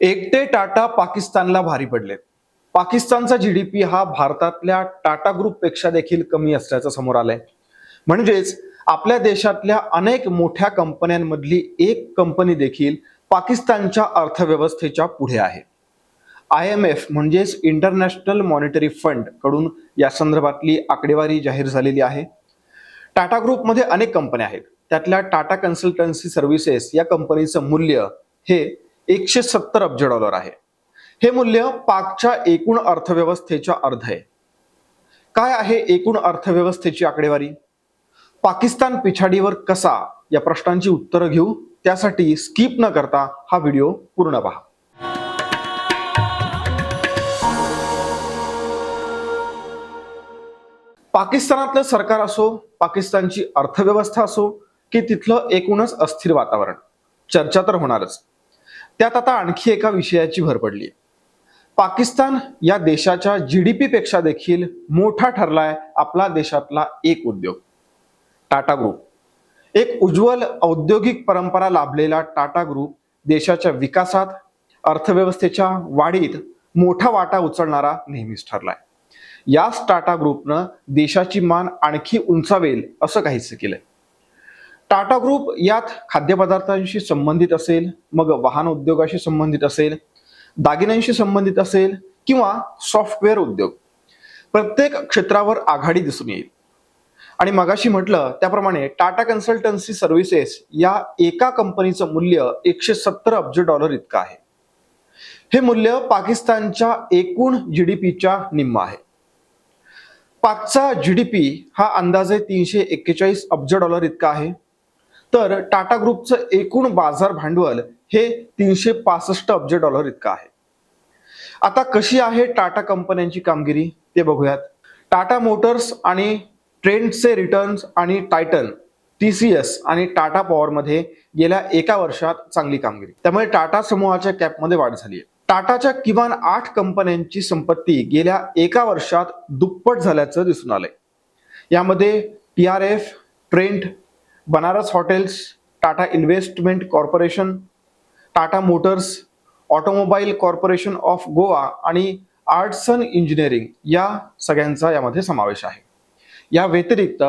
एकटे टाटा पाकिस्तानला भारी पडलेत. पाकिस्तानचा जी डी पी हा भारतातल्या टाटा ग्रुपपेक्षा देखील कमी असल्याचं समोर आलंय. म्हणजेच आपल्या देशातल्या अनेक मोठ्या कंपन्यांमधली एक कंपनी देखील पाकिस्तानच्या अर्थव्यवस्थेच्या पुढे आहे. आय एम एफ म्हणजेच इंटरनॅशनल मॉनिटरी फंडकडून या संदर्भातली आकडेवारी जाहीर झालेली आहे. टाटा ग्रुपमध्ये अनेक कंपन्या आहेत. त्यातल्या टाटा कन्सल्टन्सी सर्व्हिसेस या कंपनीचं मूल्य हे एकशे सत्तर अब्ज डॉलर आहे. हे मूल्य पाकच्या एकूण अर्थव्यवस्थेच्या अर्ध आहे. काय आहे एकूण अर्थव्यवस्थेची आकडेवारी? पाकिस्तान पिछाडीवर कसा या प्रश्नांची उत्तरं घेऊ? त्यासाठी स्किप न करता हा व्हिडिओ पूर्ण पहा. पाकिस्तानातलं सरकार असो पाकिस्तानची अर्थव्यवस्था असो की तिथलं एकूणच अस्थिर वातावरण. चर्चा तर होणारच. त्यात आता आणखी एका विषयाची भर पडली पाकिस्तान या देशाच्या जी डी पेक्षा देखील मोठा ठरलाय आपला देशातला एक उद्योग. टाटा ग्रुप. एक उज्ज्वल औद्योगिक परंपरा लाभलेला टाटा ग्रुप देशाच्या विकासात अर्थव्यवस्थेच्या वाढीत मोठा वाटा उचलणारा नेहमीच ठरलाय. याच टाटा ग्रुपनं देशाची मान आणखी उंचावेल असं काहीच केलंय. टाटा ग्रुप यात खाद्यपदार्थांशी संबंधित असेल मग वाहन उद्योगाशी संबंधित असेल दागिन्यांशी संबंधित असेल किंवा सॉफ्टवेअर उद्योग. प्रत्येक क्षेत्रावर आघाडी दिसून येईल. आणि मगाशी म्हटलं त्याप्रमाणे टाटा कन्सल्टन्सी सर्व्हिसेस या एका कंपनीचं मूल्य एकशे सत्तर अब्ज डॉलर इतकं आहे. हे मूल्य पाकिस्तानच्या एकूण जीडीपीच्या निम्म आहे. पाकचा जीडीपी हा अंदाजे तीनशे एक्केचाळीस अब्ज डॉलर इतका आहे. तर टाटा ग्रुपचं एकूण बाजार भांडवल हे तीनशे पासष्ट अब्ज डॉलर इतकं आहे. आता कशी आहे टाटा कंपन्यांची कामगिरी? ते बघूयात. टाटा मोटर्स आणि ट्रेंडचे रिटर्न्स आणि टायटन टी सी एस आणि टाटा पॉवरमध्ये गेल्या एका वर्षात चांगली कामगिरी. त्यामुळे टाटा समूहाच्या कॅपमध्ये वाढ झाली आहे. टाटाच्या किमान आठ कंपन्यांची संपत्ती गेल्या एका वर्षात दुप्पट झाल्याचं दिसून आलंय. यामध्ये T R F Trent Banaras hotels Tata investment corporation Tata motors automobile corporation of Goa आणि आर्टसन इंजिनिअरिंग या सगळ्यांचा यामध्ये समावेश आहे. या व्यतिरिक्त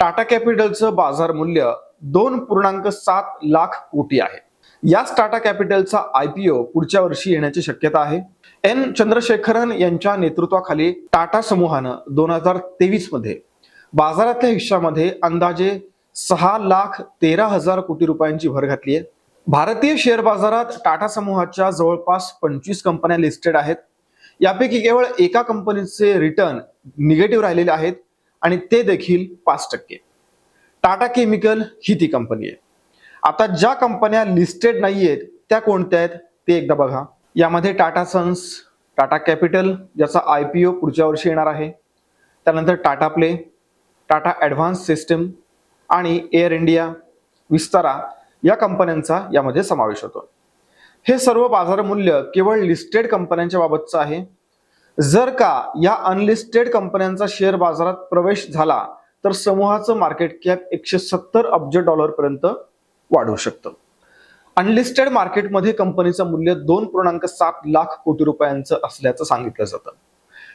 टाटा कॅपिटलचं बाजार मूल्य दोन पूर्णांक सात लाख कोटी आहे. याच टाटा कॅपिटलचा आय पी ओ पुढच्या वर्षी येण्याची शक्यता आहे. एन. चंद्रशेखरन यांच्या नेतृत्वाखाली टाटा समूहानं दोन हजार तेवीसमध्ये बाजारातल्या हिश्श्यामध्ये अंदाजे सहा लाख तेरा हजार कोटी रुपयांची भर घातली आहे. भारतीय शेअर बाजारात टाटा समूहाच्या जवळपास पंचवीस कंपन्या लिस्टेड आहेत. यापैकी केवळ एका कंपनीचे रिटर्न निगेटिव्ह राहिलेले आहेत आणि ते देखील पाच टक्के. टाटा केमिकल ही ती कंपनी आहे. आता ज्या कंपन्या लिस्टेड नाही आहेत त्या कोणत्या आहेत ते एकदा बघा. यामध्ये टाटा सन्स टाटा कॅपिटल ज्याचा आय पी ओ पुढच्या वर्षी येणार आहे. त्यानंतर Tata play Tata advance system आणि एअर इंडिया विस्तारा या कंपन्यांचा यामध्ये समावेश होतो. हे सर्व बाजार मूल्य केवळ लिस्टेड कंपन्यांच्या बाबतचं आहे. जर का या अनलिस्टेड कंपन्यांचा शेअर बाजारात प्रवेश झाला तर समूहाचं मार्केट कॅप एकशे सत्तर अब्ज डॉलरपर्यंत वाढू शकतं. अनलिस्टेड मार्केटमध्ये कंपनीचं मूल्य दोन पूर्णांक सात लाख कोटी रुपयांचं असल्याचं सांगितलं जातं.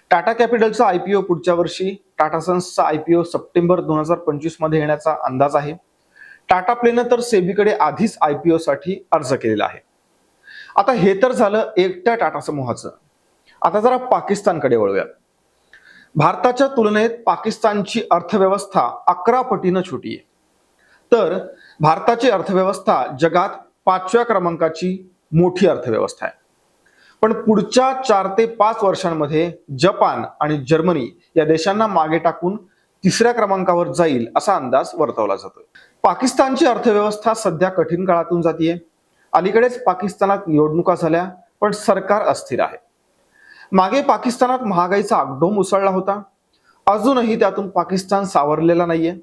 टाटा कॅपिटलचा आयपीओ पुढच्या वर्षी टाटा सन्सचा आयपीओ सप्टेंबर दोन हजार पंचवीसमध्ये येण्याचा अंदाज आहे. टाटा प्लेनं तर सेबीकडे आधीच आयपीओ साठी अर्ज केलेला आहे. आता हे तर झालं एकट्या टाटा समूहाचं. आता जरा पाकिस्तानकडे वळूया. भारताच्या तुलनेत पाकिस्तानची अर्थव्यवस्था अकरा पटीनं छोटी आहे. तर भारताची अर्थव्यवस्था जगात पाचव्या क्रमांकाची मोठी अर्थव्यवस्था आहे. पण पुढच्या चार ते पाच वर्षांमध्ये जपान आणि जर्मनी या देशांना मागे टाकून तिसऱ्या क्रमांकावर जाईल असा अंदाज वर्तवला जातोय. पाकिस्तानची अर्थव्यवस्था सध्या कठीण काळातून जातीये. अलीकडेच पाकिस्तानात निवडणुका झाल्या पण सरकार अस्थिर आहे. मागे पाकिस्तानात महागाईचा आगडोम उसळला होता. अजूनही त्यातून पाकिस्तान सावरलेला नाहीये.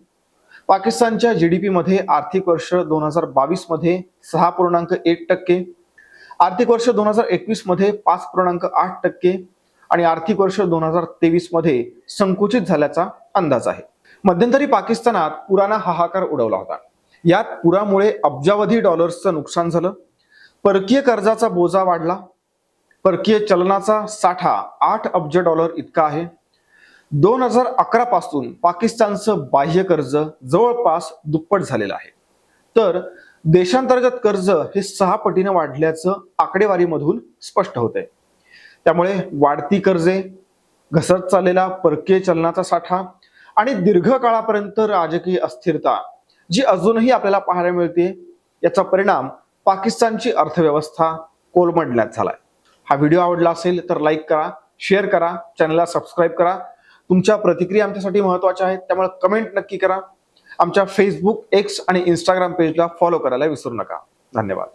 पाकिस्तानच्या जीडीपी मध्ये आर्थिक वर्ष दोन हजार बावीसमध्ये सहा पूर्णांक एक टक्के आर्थिक वर्ष दोन हजार एकवीसमध्ये पाच पूर्णांक आठ टक्के आणि आर्थिक वर्ष दोन हजार तेवीसमध्ये संकुचित झाल्याचा अंदाज आहे. मध्यंतरी पाकिस्तानात पुराना हाहाकार उडवला होता. यात पुरामुळे अब्जावधी डॉलर्सचं नुकसान झालं. परकीय कर्जाचा बोजा वाढला. परकीय चलनाचा साठा आठ अब्ज डॉलर इतका आहे. दोन हजार अकरा पासून पाकिस्तानचं बाह्य कर्ज जवळपास दुप्पट झालेलं आहे. तर देशांतर्गत कर्ज हे सहा पटीने वाढल्याचं आकडेवारीमधून स्पष्ट होतंय. त्यामुळे वाढती कर्जे घसरत चाललेला परकीय चलनाचा साठा आणि दीर्घ काळापर्यंत राजकीय अस्थिरता जी अजूनही आपल्याला पाहायला मिळते याचा परिणाम पाकिस्तानची अर्थव्यवस्था कोलमडण्यात झालाय. हा व्हिडिओ आवडला असेल तर लाईक करा शेअर करा चॅनलला सबस्क्राईब करा. तुमच्या प्रतिक्रिया आमच्यासाठी महत्त्वाच्या आहेत त्यामुळे कमेंट नक्की करा. आमच्या फेसबुक एक्स आणि इंस्टाग्राम पेजला फॉलो करायला विसरू नका. धन्यवाद.